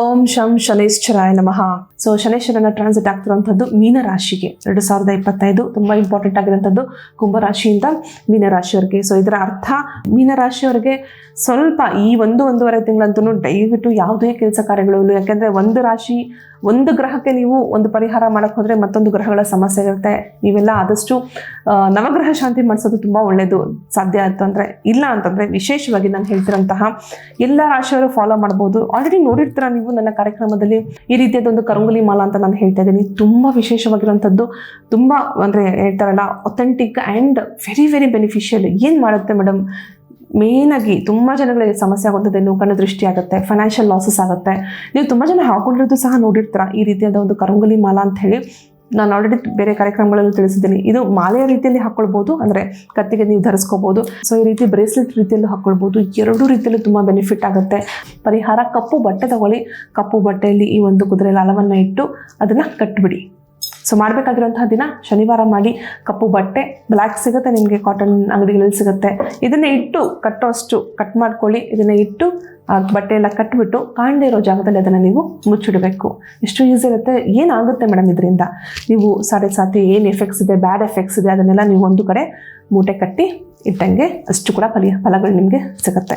ಓಂ ಶಂ ಶನೇಶ್ವರಾಯ ನಮಃ. So ಶನೇಶ್ವರನ transit ಆಗ್ತಿರುವಂಥದ್ದು ಮೀನ ರಾಶಿಗೆ ಎರಡು ಸಾವಿರದ ಇಪ್ಪತ್ತೈದು ತುಂಬ ಇಂಪಾರ್ಟೆಂಟ್ ಆಗಿರುವಂಥದ್ದು ಕುಂಭರಾಶಿಯಿಂದ ಮೀನರಾಶಿಯವರಿಗೆ. ಸೊ ಇದರ ಅರ್ಥ ಮೀನರಾಶಿಯವರಿಗೆ ಸ್ವಲ್ಪ ಈ ಒಂದು ಒಂದೂವರೆ ತಿಂಗಳಂತೂ ದಯವಿಟ್ಟು ಯಾವುದೇ ಕೆಲಸ ಕಾರ್ಯಗಳು ಯಾಕೆಂದರೆ ಒಂದು ರಾಶಿ, ಒಂದು ಗ್ರಹಕ್ಕೆ ನೀವು ಒಂದು ಪರಿಹಾರ ಮಾಡಕ್ಕೆ ಹೋದರೆ ಮತ್ತೊಂದು ಗ್ರಹಗಳ ಸಮಸ್ಯೆ ಇರುತ್ತೆ. ನೀವೆಲ್ಲ ಆದಷ್ಟು ನವಗ್ರಹ ಶಾಂತಿ ಮಾಡಿಸೋದು ತುಂಬ ಒಳ್ಳೆಯದು ಸಾಧ್ಯ ಆಯಿತು ಅಂದರೆ. ಇಲ್ಲ ಅಂತಂದರೆ ವಿಶೇಷವಾಗಿ ನಾನು ಹೇಳ್ತಿರೋಂತಹ ಎಲ್ಲ ರಾಶಿಯವರು ಫಾಲೋ ಮಾಡ್ಬೋದು. ಆಲ್ರೆಡಿ ನೋಡಿರ್ತೀರ ನೀವು? ನನ್ನ ಕಾರ್ಯಕ್ರಮದಲ್ಲಿ ಈ ರೀತಿಯಾದ ಒಂದು ಕರಂಗುಲಿ ಮಾಲ ಅಂತ ನಾನು ಹೇಳ್ತಾ ಇದ್ದೀನಿ. ತುಂಬ ವಿಶೇಷವಾಗಿರುವಂಥದ್ದು, ತುಂಬ ಅಂದರೆ ಹೇಳ್ತಾರಲ್ಲ authentic and very very beneficial ಏನು ಮಾಡುತ್ತೆ ಮೇಡಮ್ ಮೇನಾಗಿ ತುಂಬ ಜನಗಳಿಗೆ ಸಮಸ್ಯೆ ಆಗುತ್ತದೆ ಕಣ್ಣು ದೃಷ್ಟಿ ಆಗುತ್ತೆ ಫೈನಾನ್ಷಿಯಲ್ ಲಾಸಸ್ ಆಗುತ್ತೆ. ನೀವು ತುಂಬ ಜನ ಹಾಕೊಂಡಿರೋದು ಸಹ ನೋಡಿರ್ತೀರ ಈ ರೀತಿಯಾದ ಒಂದು ಕರಂಗುಲಿ ಮಾಲ ಅಂತ ಹೇಳಿ. ನಾನು ಆಲ್ರೆಡಿ ಬೇರೆ ಕಾರ್ಯಕ್ರಮಗಳಲ್ಲಿ ತಿಳಿಸಿದ್ದೀನಿ. ಇದು ಮಾಲೆಯ ರೀತಿಯಲ್ಲಿ ಹಾಕ್ಕೊಳ್ಬೋದು ಅಂದರೆ ಕತ್ತಿಗೆ ನೀವು ಧರಿಸ್ಕೋಬೋದು. ಸೊ ಈ ರೀತಿ ಬ್ರೇಸ್ಲೆಟ್ ರೀತಿಯಲ್ಲೂ ಹಾಕ್ಕೊಳ್ಬೋದು ಎರಡೂ ರೀತಿಯಲ್ಲೂ ತುಂಬ ಬೆನಿಫಿಟ್ ಆಗುತ್ತೆ. ಪರಿಹಾರ ಕಪ್ಪು ಬಟ್ಟೆ ತಗೊಳ್ಳಿ. ಕಪ್ಪು ಬಟ್ಟೆಯಲ್ಲಿ ಈ ಒಂದು ಕುದುರೆ ಲಾಲವನ್ನು ಇಟ್ಟು ಅದನ್ನು ಕಟ್ಬಿಡಿ. ಸೊ ಮಾಡಬೇಕಾಗಿರುವಂತಹ ದಿನ ಶನಿವಾರ ಮಾಡಿ ಕಪ್ಪು ಬಟ್ಟೆ ಬ್ಲ್ಯಾಕ್ ಸಿಗುತ್ತೆ ನಿಮಗೆ ಕಾಟನ್ ಅಂಗಡಿಗಳಲ್ಲಿ ಸಿಗುತ್ತೆ. ಇದನ್ನೇ ಇಟ್ಟು ಕಟ್ಟೋಷ್ಟು ಕಟ್ ಮಾಡ್ಕೊಳ್ಳಿ. ಇದನ್ನ ಇಟ್ಟು ಬಟ್ಟೆ ಎಲ್ಲ ಕಟ್ಬಿಟ್ಟು ಕಾಣದೇ ಇರೋ ಜಾಗದಲ್ಲಿ ಅದನ್ನು ನೀವು ಮುಚ್ಚಿಡಬೇಕು. ಎಷ್ಟು ಈಸಿ ಇರುತ್ತೆ, ಏನಾಗುತ್ತೆ ಮೇಡಮ್ ಇದರಿಂದ? ನೀವು ಸಾಡೆ ಸಾತಿ ಏನು ಎಫೆಕ್ಟ್ಸ್ ಇದೆ ಬ್ಯಾಡ್ ಎಫೆಕ್ಟ್ಸ್ ಇದೆ, ಅದನ್ನೆಲ್ಲ ನೀವು ಒಂದು ಕಡೆ ಮೂಟೆ ಕಟ್ಟಿ ಇಟ್ಟಂಗೆ ಅಷ್ಟು ಕೂಡ ಫಲಿಯ, ಫಲಗಳು ನಿಮಗೆ ಸಿಗುತ್ತೆ.